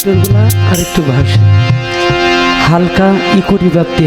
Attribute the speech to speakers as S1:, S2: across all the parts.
S1: ভিতরগুলা আরেকটু ভাসে হালকা ইকুরি ব্যাপ্তি।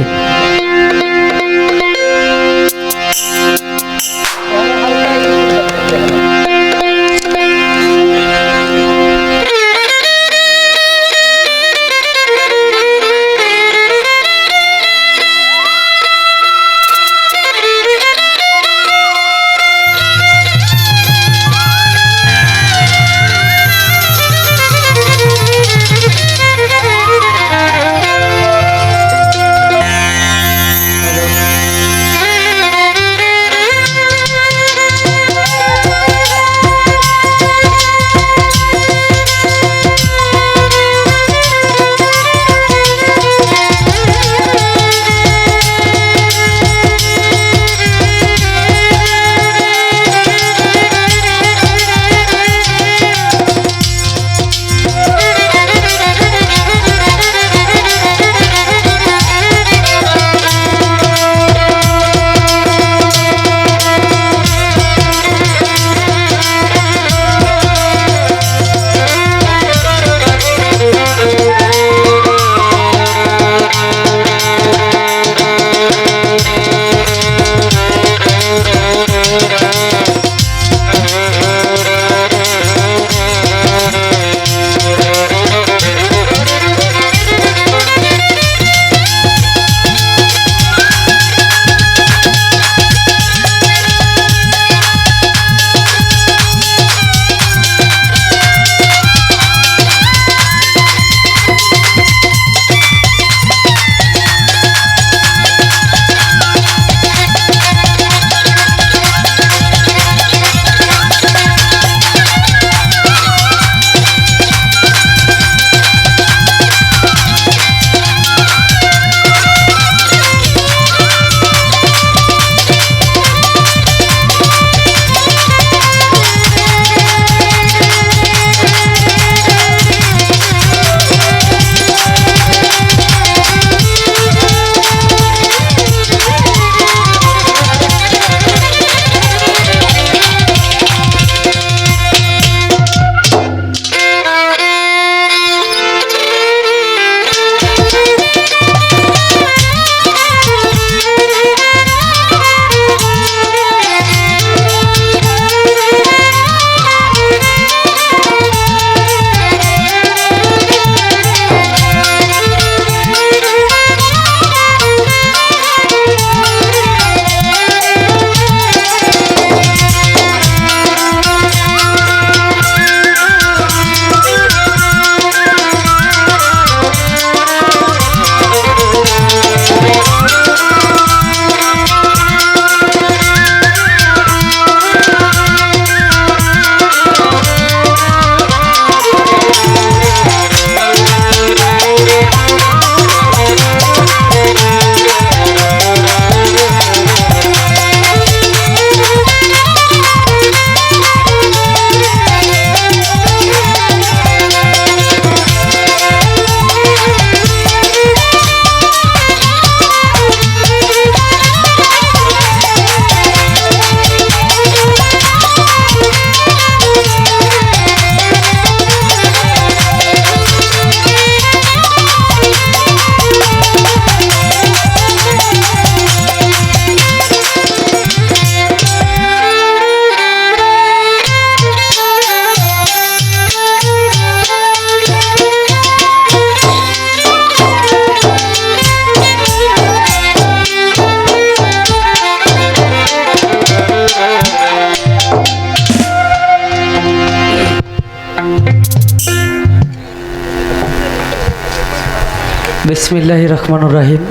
S1: বিসমিল্লাহ রহমান রাহিম।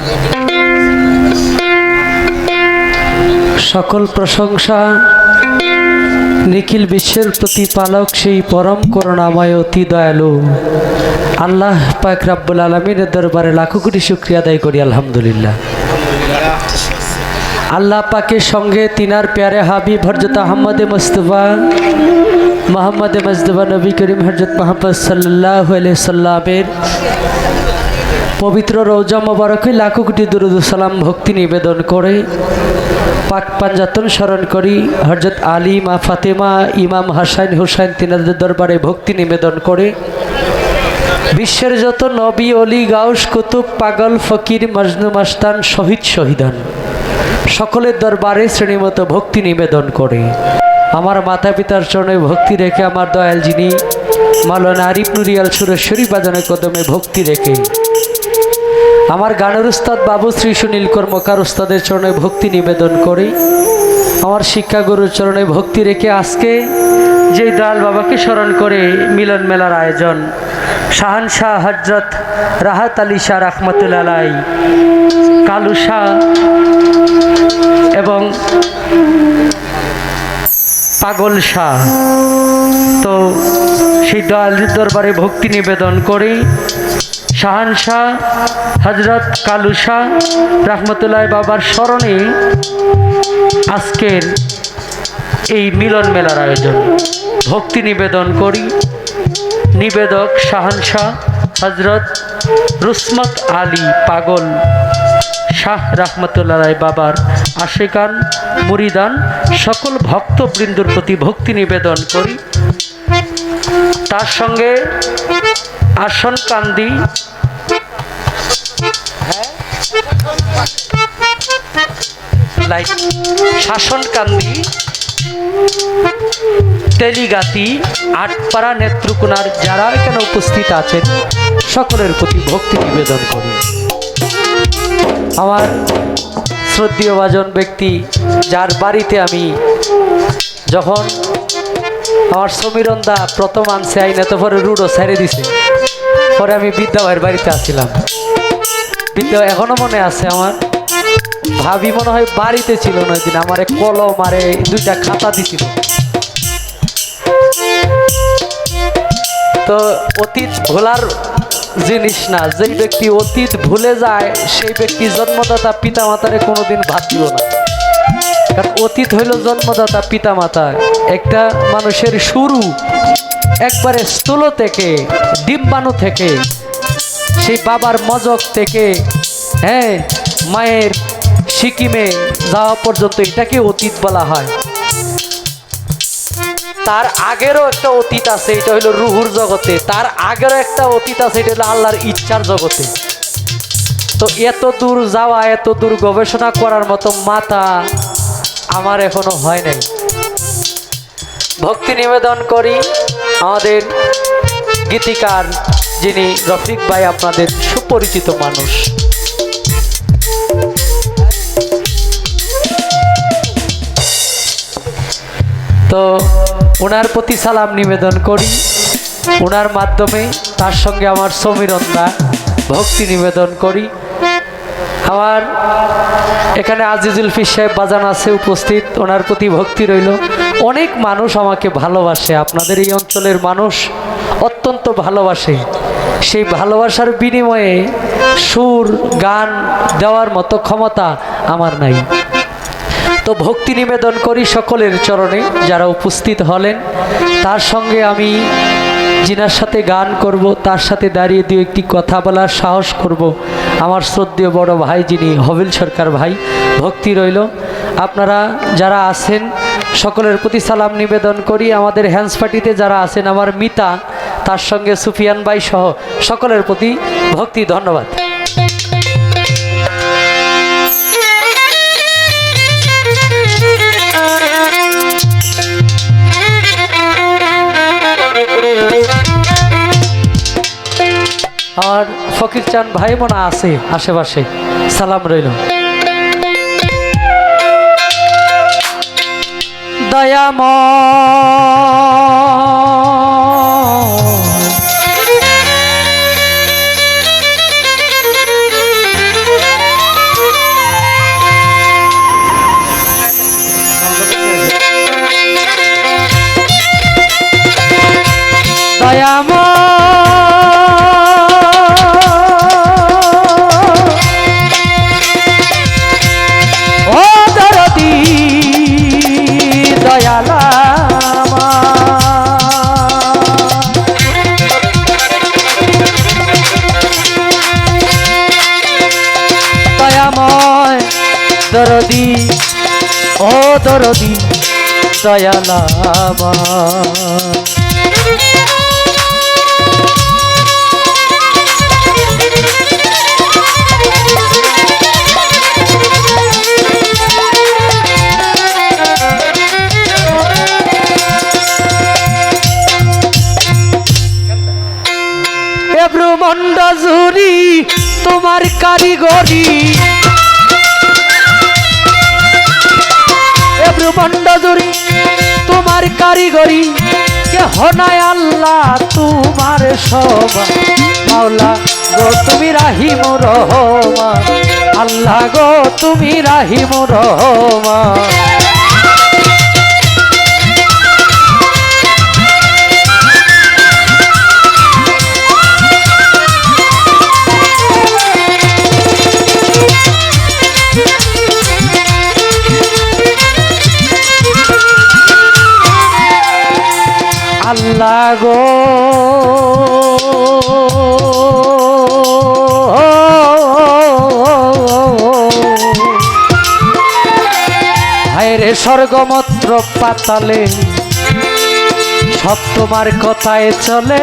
S1: সকল প্রশংসা নিখিল বিশ্বের প্রতিপালক সেই পরম করুণাময়, অতি দয়ালু। আল্লাহ পাক রাব্বুল আলমিনের দরবারে লাখো কোটি শুক্রিয়া আদায় করি, আলহামদুলিল্লাহ। আল্লাহ পাকের সঙ্গে তিনার প্যারে হাবিব হরজত আহমদে মুস্তফা, মোহাম্মদ মজদবা নবী করিম হরজত মোহাম্মদ সাল্লাহ সাল্লামের পবিত্র রৌজা মোবারকে লাখো কোটি দুরুদ সালাম ভক্তি নিবেদন করে। পাক পাঞ্জাতন স্মরণ করি হরজত আলী, মা ফাতেমা, ইমাম হাসাইন হুসাইন তিনাদের দরবারে ভক্তি নিবেদন করে। বিশ্বের যত নবী, অলি, গাউস, কুতুব, পাগল, ফকির, মজনু, মাস্তান, শহীদ, শহীদান, সকলের দরবারে শ্রেণীমত ভক্তি নিবেদন করে। আমার মাতা পিতার চরণে ভক্তি রেখে, আমার দয়াল যিনি মালানা আরিফ নুরিয়াল সুরেশ্বরী বাজানের কদমে ভক্তি রেখে আমার গানের উস্তাদ বাবু শ্রী সুনীল কর্মকার উস্তাদের চরণে ভক্তি নিবেদন করি। আমার শিক্ষাগুরুর চরণে ভক্তি রেখে আজকে যে দয়াল বাবাকে স্মরণ করে মিলন মেলার আয়োজন, শাহান শাহ হজরত রাহাত আলী শাহ রহমতুল্লাহ কালু শাহ এবং পাগল শাহ। তো সেই দয়ালের দরবারে ভক্তি নিবেদন করি। শাহানশাহ হজরত কালু শাহ রহমতুল্লাহ বাবার স্মরণে আজকের এই মিলন মেলার আয়োজন। ভক্তি নিবেদন করি। নিবেদক শাহানশাহ হজরত রুসমত আলী পাগল শাহ রহমতুল্লাহ বাবার আশেকান মুরিদান সকল ভক্তবৃন্দুর প্রতি ভক্তি নিবেদন করি। তার সঙ্গে আসন কান্দি লাইক শাসন কান্দি তেলিগাতি, আটপাড়া নেত্রকোনার যারা এখানে উপস্থিত আছেন, সকলের প্রতি ভক্তি নিবেদন করি। আমার শ্রদ্ধীয় ভাজন ব্যক্তি, যার বাড়িতে আমি যখন আমার সমীরন্দা প্রথম আনছে, আইনে তো পরে রুডো ছেড়ে দিছে। পরে আমি বিদ্যা ভাইয়ের বাড়িতে আসছিলাম বিদ্যা এখনও মনে আছে আমার। ভাবি মনে হয় বাড়িতে ছিল না দিন আমার কলম আরে দুইটা খাতা দিছিল। তো অতীত ভোলার জিনিস না, যেই ব্যক্তি অতীত ভুলে যায়, সেই ব্যক্তি জন্মদাতা পিতা মাতারে কোনোদিন ভাবছিল না। কারণ অতীত হইল জন্মদাতা পিতা মাতা একটা মানুষের শুরু একবারে স্থূল থেকে, ডিম্বাণু থেকে সেই বাবার মজক থেকে হ্যাঁ মায়ের সিকিমে যাওয়া পর্যন্ত এটাকে অতীত বলা হয়। তার আগেরও একটা অতীত আছে, এটা হলো রুহুর জগতে। তার আগেরও একটা অতীত আছে, এটা হলো আল্লাহর ইচ্ছার জগতে। তো এত দূর যাওয়া, এত দূর গবেষণা করার মতো মাথা আমার এখনও হয় নাই। ভক্তি নিবেদন করি আমাদের গীতিকার যিনি রফিক ভাই আপনাদের সুপরিচিত মানুষ। তো ওনার প্রতি সালাম নিবেদন করি। ওনার মাধ্যমে তার সঙ্গে আমার সমীরন্দা ভক্তি নিবেদন করি। আমার এখানে আজিজুল ফির সাহেব বাজান আছে, উপস্থিত। ওনার প্রতি ভক্তি রইল। অনেক মানুষ আমাকে ভালোবাসে। আপনাদের এই অঞ্চলের মানুষ অত্যন্ত ভালোবাসে। সেই ভালোবাসার বিনিময়ে সুর, গান দেওয়ার মতো ক্ষমতা আমার নাই। তো ভক্তি নিবেদন করি সকলের চরণে, যারা উপস্থিত হলেন। তার সঙ্গে আমি যিনার সাথে গান করব, তার সাথে দাঁড়িয়ে দু একটি কথা বলার সাহস করব। আমার শ্রদ্ধেয় বড় ভাই যিনি হবিল সরকার ভাই, ভক্তি রইল। আপনারা যারা আছেন, সকলের প্রতি সালাম নিবেদন করি। আমাদের হ্যান্ডস পার্টিতে যারা আছেন, আমার মিতা তার সঙ্গে সুফিয়ান ভাই সহ সকলের প্রতি ভক্তি, ধন্যবাদ। আর ফকির চান ভাই বোনা আছে আশেপাশে, সালাম রইল। দয়াম আলোর দিন দয়ালাবা ব্রহ্মণ্ড জুরি তোমার কারিগরি। খণ্ড জুড়ি তোমার কারিগরি কে হনায় আল্লাহ তোমার সব মাওলা গো, তুমি রাহিম রহমা আল্লাহ গো, তুমি রাহিম রহমা স্বর্গমত্র পাতালে সব তোমার কথায় চলে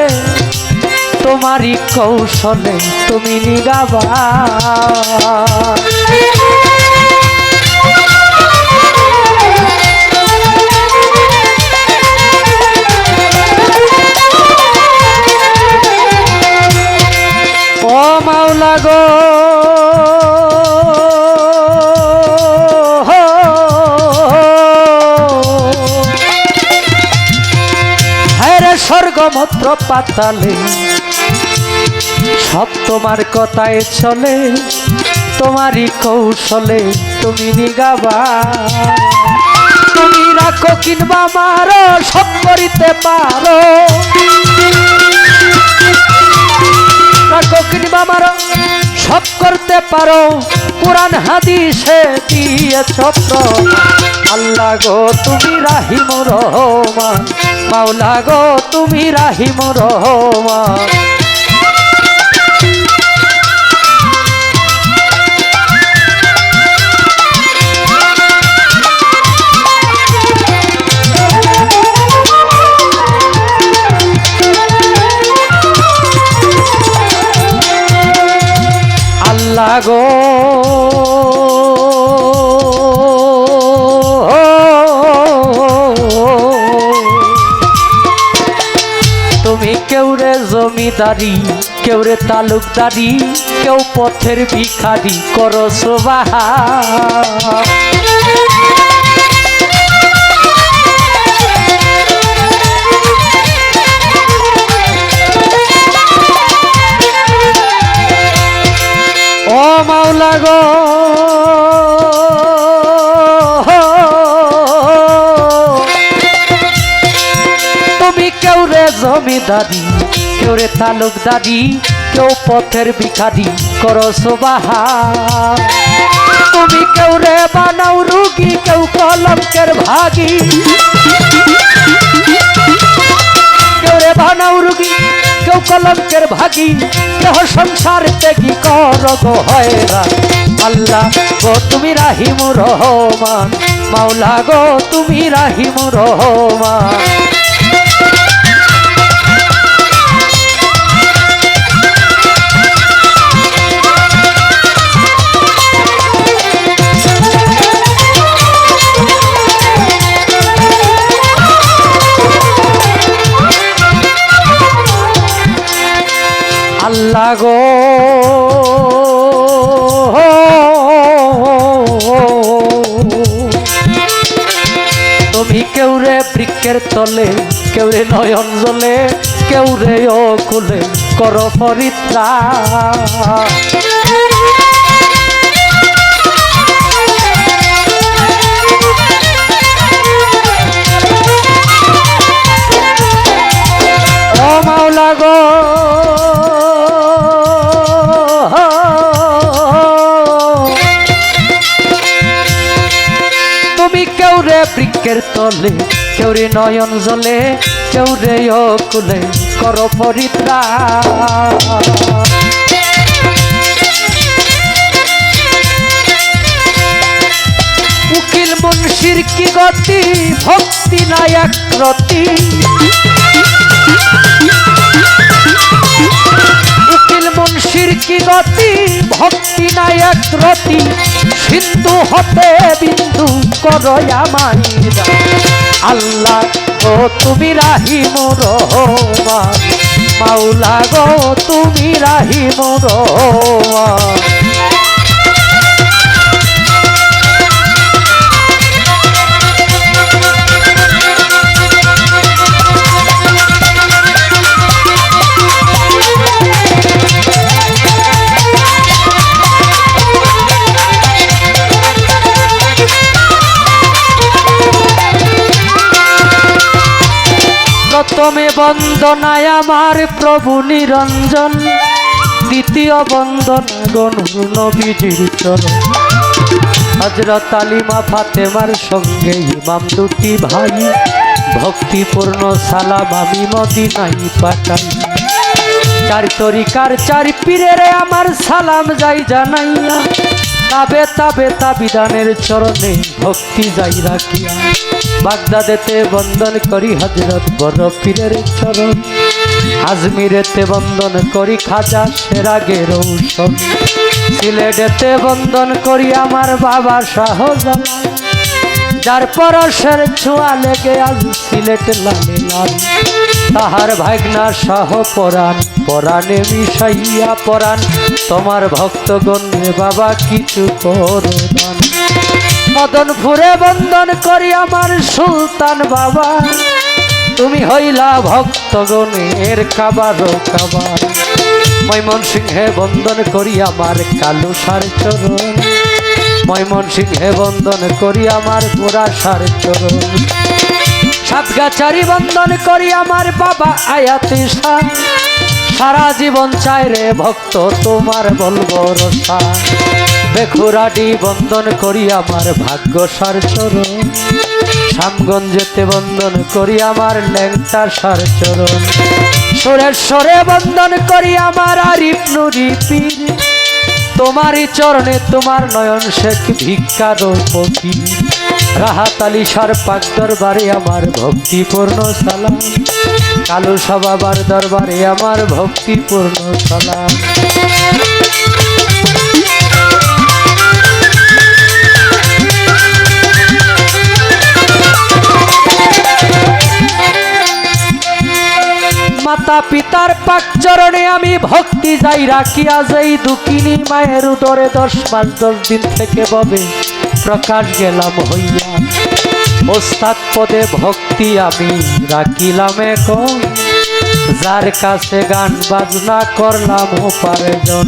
S1: তোমারই কৌশলে তুমি নিগাবা পাতালে। সব তোমার কথায় চলে, তোমারই কৌশলে তুমি নিগাবা। তুমি রাখো কিংবা মারো, সব করিতে পারো। রাখো কিংবা মারো, সব করতে পারো। কোরআন, হাদিসে দিয়ে চক্র আল্লাহ গো, তুমি রাহিম রহমান। মাওলা গো, তুমি রাহিম রহমান। আল্লাহ গো তুমি কেউ রে জমিদারি কেউ রে তালুকদারি কেউ পথের ভিখারি করো সোবাহা মাওলা গো। তুমি কেউ রে জমিদারি, কেউ রে তালুকদারি, কেউ পথের ভিখারি করো সোবাহা। তুমি কেউ রে বানাও রুগী, কেউ কলঙ্কের ভাগী। কেউ রে বানাও রুগী কেউ কলঙ্কের ভাগি দেহ সংসার ত্যাগী কর গো হয়রা আল্লাহ গো, তুমি রাহিম রহমান, মাওলা গো, তুমি রাহিম রহমান। তলে কেউ রে নয়ন জলে কেউ রে ও কুলে কর গো, তুমি কেউ বৃক্ষের তলে কেউ রে নয়ন জলে কেউ রে কুলে কর পরিত্রা উকিল মুন্সির কি গতি? ভক্তি নায়ক রতি? উকিল মুন্সির কি গতি? ভক্তি নায়ক রতি। সিন্ধু হতে বিন্দু করয়া মাইরা আল্লাহ গো, তুমি রাহি মোর মাউলা গো, তুমি রাহিম রহমান প্রথমে বন্দনায় আমার প্রভু নিরঞ্জন, দ্বিতীয় বন্দনা গনুর নবীজির চরণ। হজরত আলিমা ফাতেমার সঙ্গে ইমাম দুটি ভাই, ভক্তিপূর্ণ সালাম আমি মদিনাই পাঠাই। চার তরিকার চার পীরের আমার সালাম যাই জানাইয়া তাবে তাবে তাবিদানের চরণে ভক্তি যাই রাখিয়া। বাগদাদেতে বন্দন করি হজরত বড় পীরের চরণ। আজমিরেতে বন্দন করি খাজা সেরাগে রৌশন সিলেটেতে বন্দন করি আমার বাবা শাহজালাল। যার পরশের ছোঁয়া লেগে আজ সিলেট লালে লাল। তাহার ভাগনা সহ পরাণ, পরাণে মিশাইয়া পরাণ। তোমার ভক্তগণ, বাবা কিছু করদান মদন ফুরে বন্দন করি আমার সুলতান বাবা। তুমি হইলা ভক্তগণের কাবারো কাবার। মৈমন সিংহে বন্দন করি আমার কালু সার চরণ। মৈমন সিংহে বন্দন করি আমার গোড়া সার চরণ। সাতগাছারি বন্দন করি আমার বাবা আয়াতি শাহ সারা জীবন চাই রে ভক্ত, তোমার বলব রসা। বেখুরাডি বন্দন করি আমার ভাগ্য সার চরণ শ্যামগঞ্জেতে বন্দন করি আমার ল্যাংটা সার চরণ সরে বন্দন করি আমার আরিফ নুরি পীর। তোমারই চরণে তোমার নয়ন শেখ ভিক্ষার ফকির রাহাত আলী পাক দরবারে আমার ভক্তিপূর্ণ সালাম। কালু সবাবার দরবারে আমার ভক্তিপূর্ণ সালাম। মাতা পিতার পাক চরণে আমি ভক্তি যাই রাখিয়া যাই দুকিনি মায়ের উদরে দশ মাস দশ দিন থেকে ববে। প্রকাশ গেলাম হইয়া। ওস্তাদ পদে ভক্তি আমি রাখিলাম এখন। যার কাছে গান বাজনা করলাম উপার্জন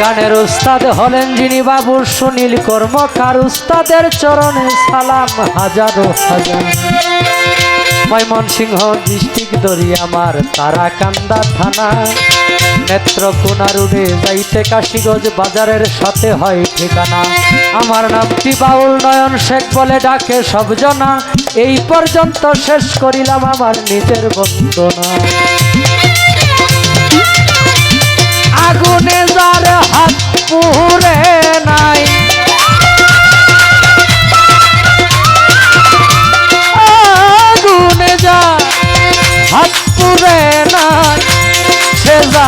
S1: গানের উস্তাদ হলেন যিনি বাবু সুনীল কর্মকার উস্তাদের চরণে সালাম হাজারো হাজার। ময়মনসিংহ ডিস্ট্রিক্ট দরি আমার তারাকান্দা থানা। নেত্রকোনা কুনারুডে যাইতে কাশিগঞ্জ বাজারের সাথে হয় ঠিকানা। আমার নামটি বাউল নয়ন শেখ বলে ডাকে সব জনা। এই পর্যন্ত শেষ করিলাম আমার নিজের বন্দনা। আগুনে যার হাত পুরে নাই।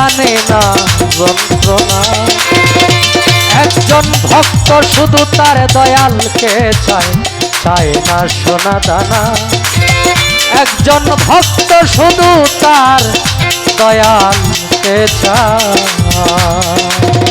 S1: জানে না যন্ত্রণা। একজন ভক্ত শুধু তার দয়ালকে চায় চায় না সোনা দানা একজন ভক্ত শুধু তার দয়ালকে চায়।